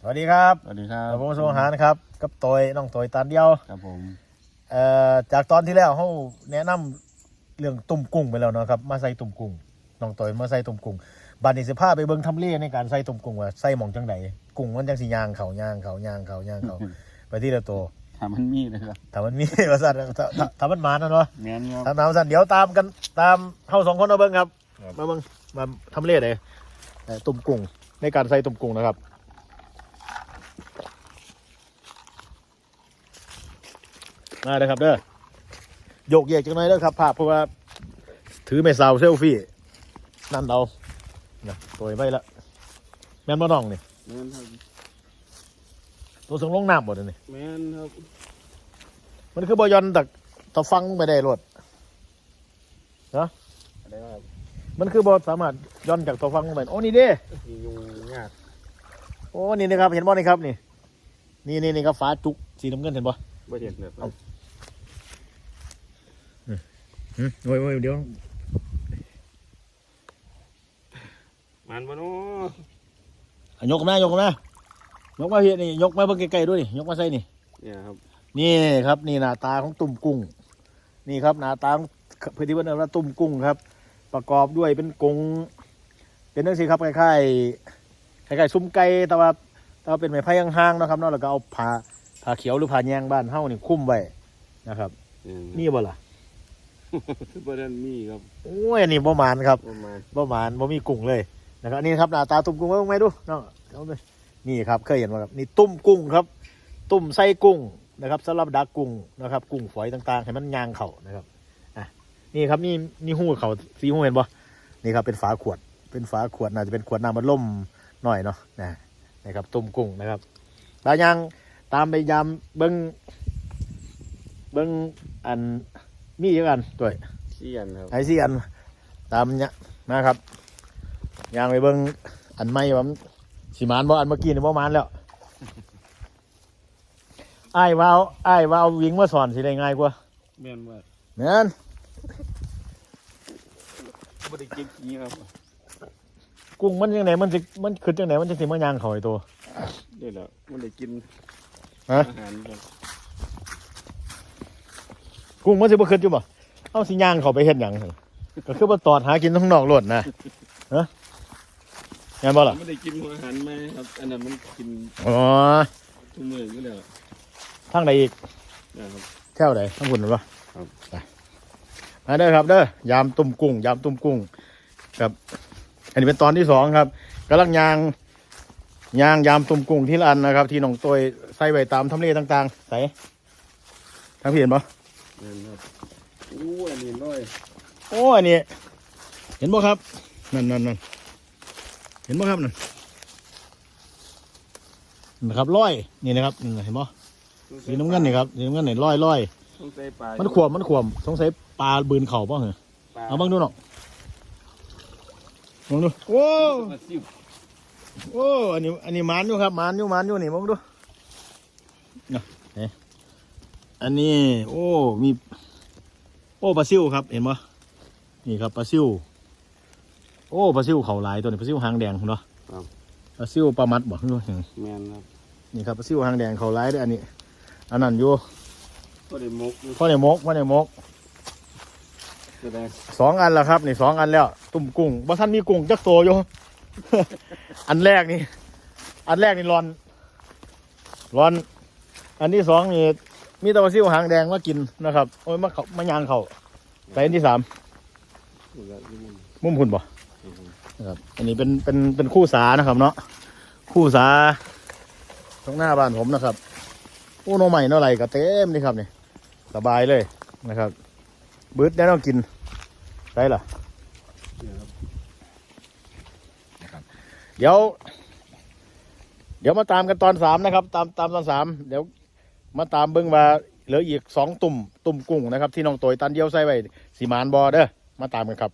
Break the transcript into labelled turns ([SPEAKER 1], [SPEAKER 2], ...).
[SPEAKER 1] สวัสดีครับ
[SPEAKER 2] สวัสดีครับ
[SPEAKER 1] ผมโซหานครับกับตอยน้องตอยตานเดียว
[SPEAKER 2] ครับผม
[SPEAKER 1] เอ่อจากตอนที่แล้วเขาแนะนำเรื่องตุ่มกุ้งไปแล้วเนาะครับมาใส่ตุ่มกุ้งน้องตอยมาใส่ตุ่มกุ้งบัดนี้สิพาไปเบิ่งทำเลในการใส่ตุ่มกุ้งว่าใส่หม่องจังไดกุ้งมันจังสิย่างเขาย่างเขาย่างเขาย่างเขาไปที่ละตัว
[SPEAKER 2] ถามมันมีเลยครับ
[SPEAKER 1] ถ้ามันมีว่าซั่นถ้าถ้าถ้ามันมานะเนาะ
[SPEAKER 2] แม่นครับ
[SPEAKER 1] ตามตามสั่นเดี๋ยวตามกันตามเฮาสองคนเอาเบิ่งครับ
[SPEAKER 2] ครับ
[SPEAKER 1] มาเบิ่งมาทำเลเลยเอ่อตุ่มกุ้งในการใส่ตุ่มกุ้งนะครับ มาเลยครับเด้อโยกเยกจังหน่อยเด้อครับภาพเพราะว่าถือไม่ซาวเซลฟี่นั่นเอาเนี่ยตัวไว้ละแม่นบ่น้องนี่
[SPEAKER 2] แม่นครับ
[SPEAKER 1] ตัวส่งลงน้ำหมดเลยนี่
[SPEAKER 2] แม่นครับ
[SPEAKER 1] มันคือบ่ยอนตักตะฟังไปได้รถ
[SPEAKER 2] อะไรครับ
[SPEAKER 1] มันคือบ่สามารถย้อนจากตะฟังไปโอ้นี่เด้
[SPEAKER 2] มียุงยาก
[SPEAKER 1] โอ้นี่นะครับเห็นบ่นี่ครับนี่นี่นี่นี่ครับฟ้าจุกสีน้ำเงินเห็นบ่
[SPEAKER 2] บ่เห็นแบบ
[SPEAKER 1] เอาหืมโอ้ยโอ้ยเดี๋ยว
[SPEAKER 2] มันบ่เนาะ
[SPEAKER 1] อะยกมายกมายกมาเฮียนี่ยกมาเบิ่งไกลๆด้วยนี่ยกมาใส่นี่
[SPEAKER 2] เนี่ยครับ
[SPEAKER 1] นี่ครับ นี่หน้าตาของตุ่มกุ้ง นี่ครับหน้าตาของพื้นที่บ้านเราว่าตุ่มกุ้งครับ ประกอบด้วยเป็นกรงเป็นนั่นสิครับคล้ายๆคล้ายๆซุ้มไก่แต่ว่าแต่ว่าเป็นไม้ไผ่ห่างๆเนาะครับเนาะแล้วก็เอาผ้า ผ้าเขียวหรือผ้าแยงบ้านเฮานี่คลุ้มไว้นะครับ
[SPEAKER 2] นี่
[SPEAKER 1] นี่บ่ล่ะ
[SPEAKER 2] บ่ได้มีครับ
[SPEAKER 1] โอ้ยอันนี้บ่หมานครับ
[SPEAKER 2] ประมาณ
[SPEAKER 1] บ่หมานบ่มีกุ้งเลยนะครับนี่ครับหน้าตาตุ่มกุ้งไว้บ้างไหมดูเนาะเอาไปนี่ครับเคยเห็นไหมครับนี่ตุ่มกุ้งครับ ตุ่มไส้กุ้งนะครับสำหรับดักกุ้งนะครับ กุ้งฝอยต่างๆให้มันยางเข่านะครับอะนี่ครับนี่นี่หูเขาสีหูเห็นบ่นี่ครับเป็นฝาขวด เป็นฝาขวดน่าจะเป็นขวดน้ำมันล่มหน่อยเนาะนะนะครับตุ่มกุ้งนะครับตายัง ตามไปยามเบิ้งเบิ้งอันมีเยอะกันด้วย
[SPEAKER 2] เสียนครับ
[SPEAKER 1] ไอซี่อัน ตามเนี้ยนะครับยางไปเบิ้งอันไม่ว่ามันสีมานบ่อันเมื่อกี้นี่บ่มานแล้วไอ้ายว่าเอาไอ้ายว่าเอาวิ่งมาสอนสิได้ง่ายกว่า
[SPEAKER 2] แม่นว่า
[SPEAKER 1] แม่น
[SPEAKER 2] บ่ได้กินขี้ครับ
[SPEAKER 1] กุ้งมันยังไงมันสิมันขึ้นจังไหนมันจะสิมายางเขาไอ้ตัว
[SPEAKER 2] เดี๋ยวแล้วมันได้กิน
[SPEAKER 1] ฮะ
[SPEAKER 2] อาหารครับ
[SPEAKER 1] กุ้งมันสิบ่ขึ้นอยู่บ่เอาสิยางเขาไปเฮ็ดหยังหั่นก็คือบ่ตอดหากินท้างนอกโลดนะฮะแม่นบ่ล่ะ
[SPEAKER 2] มันได้กินอาหารไหมครับ อันนั้นมันกิน
[SPEAKER 1] อ๋อ
[SPEAKER 2] ทุกมื้ออยู่แล้ว
[SPEAKER 1] ทางใดอีก
[SPEAKER 2] นะครับ
[SPEAKER 1] แถวใดทางคุณหรือเปล่า
[SPEAKER 2] ครับ
[SPEAKER 1] ไปมาเด้อครับเด้อยามตุ่มกุ้งยามตุ่มกุ้งครับ อันนี้เป็นตอนที่สองครับกำลังยาง ยางยามตุ่มกุ้งที่ละอันนะครับ ที่น้องตัวใส่ไว้ตามทำเลต่างๆใส่ทางพี่เห็นปะ
[SPEAKER 2] แม่นครับอู้อันนี้น้อย
[SPEAKER 1] โอ้อันนี้เห็นปะครับนั่นนั่นนั่นเห็นปะครับนั่นนะครับร้อยนี่นะครับนี่เห็นปะสีน้ำเงินนี่ครับสีน้ำเงินนี่ร้อยร้อย
[SPEAKER 2] ต้องใส่ปลา
[SPEAKER 1] มันขวมมันขวมสงสัยปลาบืนเข่าป่ะเหรอ
[SPEAKER 2] ปลา
[SPEAKER 1] เอาบ้างดูหน่อยมองดูโอ้
[SPEAKER 2] ปลาซิว
[SPEAKER 1] โอ้ อันนี้ อันนี้หมานอยู่ครับหมานอยู่หมานอยู่นี่มองดูเนาะเอ๊ะอันนี้ โอ้ มี โอ้ปลาซิวครับ เห็นปะนี่ครับปลาซิวโอ้ปลาซิวเขาหลายตัวนี้ปลาซิวหางแดงเนาะปลาซิวปลามัดบอกดู
[SPEAKER 2] แม่นครับ
[SPEAKER 1] นี่ครับปลาซิวหางแดงเขาหลายเด้วยอันนี้ อันนั้นอยู่
[SPEAKER 2] ก็ได้มกอยู่
[SPEAKER 1] พ่อในมกพ่อในมก
[SPEAKER 2] ก็ได้
[SPEAKER 1] สองอันแล้วครับนี่สองอันแล้ว ตุ่มกุ้งบ่ท่านมีกุ้งจักโตอยู่ อันแรกนี่ อันแรกนี่ร้อน ร้อน อันที่สองนี่มีตะวันซิวหางแดงมากินนะครับโอ้ยมาเขามายางเขาใส่อันที่สาม
[SPEAKER 2] อยู่แล้วอยู่น
[SPEAKER 1] บ่นะครับ อันนี้เป็นเป็นเป็นคู่สานะครับ เนาะคู่สาตรงหน้าบ้านผมนะครับโอ้โนใหม่เนาะไรก็เต็มนี่ครับนี่สบายเลยนะครับ บืดได้ต้องกินได้ล่ะ
[SPEAKER 2] เนี่ยครับ
[SPEAKER 1] เดี๋ยว เดี๋ยวมาตามกันตอนสามนะครับ ตามตามตอนสามเดี๋ยวมาตามเบิ้งว่าเหลืออีกสองตุ่มตุ่มกุ้งนะครับ ที่น้องโตยตันเดียวใส่ไว้สีมานบอเด้อมาตามกันครับ